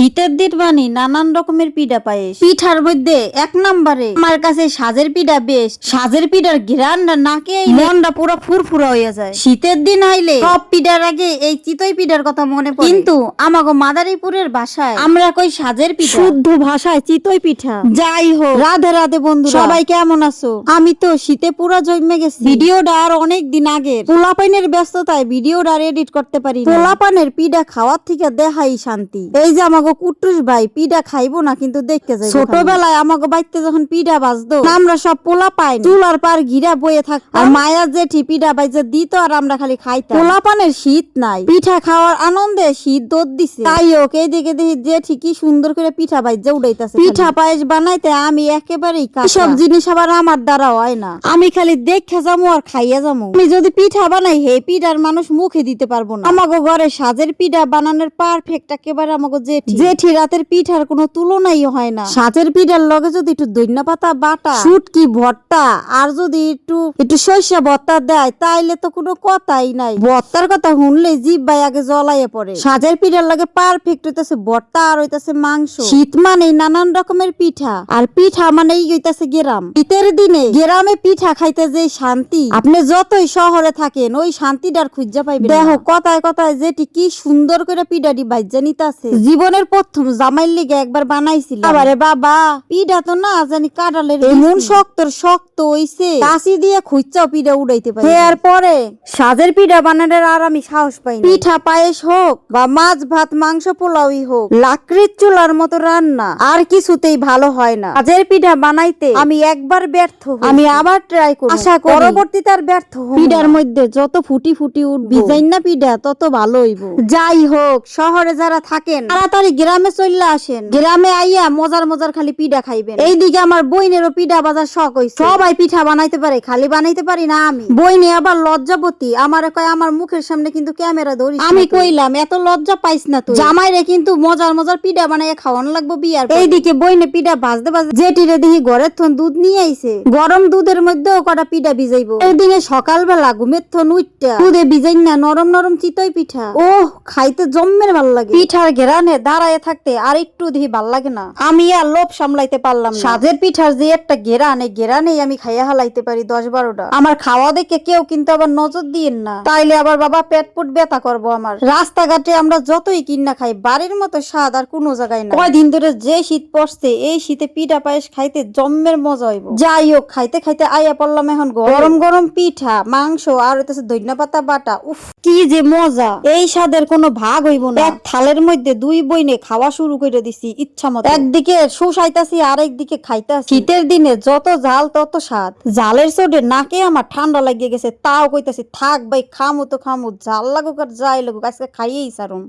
শীতের দিন মানে নানান রকমের পিঠা পায়েস। পিঠার মধ্যে এক নম্বরে আমার কাছে সাজের পিঠা বেশ। সাজের পিঠার ঘিরানটা নাকে মনটা পুরো ফুরফুরা হয়ে যায়। শীতের দিন আইলে সব পিঠার আগে এই চিতই পিঠার কথা মনে পড়ে। কিন্তু আমাগো মাদারীপুরের ভাষায় আমরা কই সাজের পিঠা। শুদ্ধ ভাষায় চিতই পিঠা। যাই হোক রাধে রাধে বন্ধু সবাই কেমন আছো? আমি তো শীতে পুরো জমে গেছি। ভিডিওটা আর অনেক দিন আগে। পোলাপাইনের ব্যস্ততায় ভিডিওটা আর এডিট করতে পারি পোলাপানের পিঠা খাওয়ার থেকে দেখাই শান্তি। এই যে আমাকে কুট্টুস ভাই পিঠা খাইবো না কিন্তু দেখতে যাই ছোটবেলায় আমাকে বাইতে যখন পিঠা বাজতো আমরা সব পোলা পাই চুলার পার ঘিরা বয়ে থাক আর মায়া জেঠি পিঠা বাইজে দিত আর আমরা খালি খাইতাম। পোলা পানের শীত নাই। পিঠা খাওয়ার আনন্দে শীত দোদ দিছে। তাই দেখি জেঠি কি সুন্দর করে পিঠা বাইজে উড়াইতাছে পিঠা পায়েস বানাইতে আমি একেবারেই সব জিনিস আবার আমার দ্বারা হয় না। আমি খালি দেখে যাব আর খাইয়া যাব আমি যদি পিঠা বানাই হে পিঠার মানুষ মুখে দিতে পারব না। আমাকে ঘরে সাজের পিঠা বানানোর পারফেক্ট একেবারে আমাকে জেঠি। জেঠি রাতের পিঠার কোনো তুলনাই হয় না। সাজের পিঠার লগে যদি একটু দৈন্য পাতা বাটা শুটকি ভর্তা আর যদি একটু একটু সর্ষে ভর্তা দেয় তাইলে তো কোনো কথাই নাই। ভর্তার কথা শুনলে জিভ ভাই আগে জ্বলাইয়ে পড়ে। সাজের পিঠার লগে পারফেক্ট হইতাছে ভর্তা আর হইতাছে মাংস। শীত মানে নানান রকমের পিঠা। আর পিঠা মানেই হইতাছে গেরাম। শীতের দিনে গেরামে পিঠা খাইতে যে শান্তি। আপনি যতই শহরে থাকেন ওই শান্তিটার খুঁজা পাইবেন দেখো কথায় কথায় যেটি কি সুন্দর করে পিঠাটি ভাজ্যা নিতাছে। জীবনের প্রথম জামাইর লিগে একবার বানাইছিল আবারে বাবা। পিঠা তো না জানি কাটালের এমন শক্ত শক্ত হইছে। কাশি দিয়ে খুঁজচাও পিঠা উড়াইতে পারি। এর পরে সাজের পিঠা বানানোর আর আমি সাহস পাই না। পিঠা পায়েস হোক বা মাছ ভাত মাংস পোলাওই হোক লাকড়ির চুলার মতো রান্না আর কিছুতেই ভালো হয় না। সাজের পিঠা বানাইতে আমি একবার ব্যর্থ হই। আমি আবার ট্রাই করব। আশা করি পরবর্তীতে আর ব্যর্থ হব পিঠার মধ্যে যত ফুটি ফুটি উঠবে ডিজাইন না পিঠা তত ভালো হইব। যাই হোক শহরে যারা থাকেন তাড়াতাড়ি গ্রামে চলে আসেন। গ্রামে আইয়া মজার মজার খালি পিঠা খাইবেন। এইদিকে আমার বইনেরও পিঠা বাজার শখ হইছে। সবাই পিঠা বানাইতে পারে খালি বানাইতে পারি না আমি। বইনে আবার লজ্জাপতি আমার কয় আমার মুখের সামনে কিন্তু ক্যামেরা ধরি আমি কইলাম এত লজ্জা পাইস না তুই। জামাইরে কিন্তু মজার মজার পিঠা বানাইয়া খাওয়ানো লাগবো বিয়ার পর। এইদিকে বইনে পিঠা ভাজতে ভাজতে জেটিরে দেখি ঘরের থন দুধ নিয়ে আইছে। গরম দুধের মধ্যেও কটা পিঠা ভিজাইবো। এইদিকে সকালবেলা ঘুমের থন উঠটা দুধে ভিজাই না নরম নরম চিতই পিঠা। ওহ খাইতে জম্মের ভালো লাগে। পিঠার ঘেরানে দাঁড়ায় থাকতে আর একটু দেখি ভালো লাগে না। আমি আর লোভ সামলাইতে পারলাম সাজের পিঠার যে একটা ঘেরান এই ঘেরানেই আমি খাইয়া হালাইতে পারি দশ বারোটা। আমার খাওয়া দেখে কেউ কিন্তু আবার নজর দিয়েন না। তাইলে আবার বাবা পেট পুট ব্যথা করব আমার। রাস্তাঘাটে আমরা যতই কিনা খাই বাড়ির মতো স্বাদ আর কোনো জায়গায় না কয়দিন ধরে যে শীত পড়ছে এই শীতে পিঠা পায়েস খাইতে জম্মের মজা হইব। যাই হোক খাইতে খাইতে আইয়া পড়লাম এখন গরম। গরম পিঠা মাংস আর হইতেছে ধনিয়া পাতা বাটা উফ। কি যে মজা। এই স্বাদের কোনো ভাগ হইব না। এক থালের মধ্যে দুই বইনে খাওয়া শুরু করে দিছি ইচ্ছা মতো। একদিকে সুসাইতাছি আর একদিকে খাইতাছি। শীতের দিনে যত জাল তত স্বাদ। জালের চোটে নাকে আমার ঠান্ডা লাগিয়ে গেছে তাও কইতাছি থাক ভাই খামো তো খামো জাল লাগুক আর যাই লাগুক আজকে খাইয়েই সারুম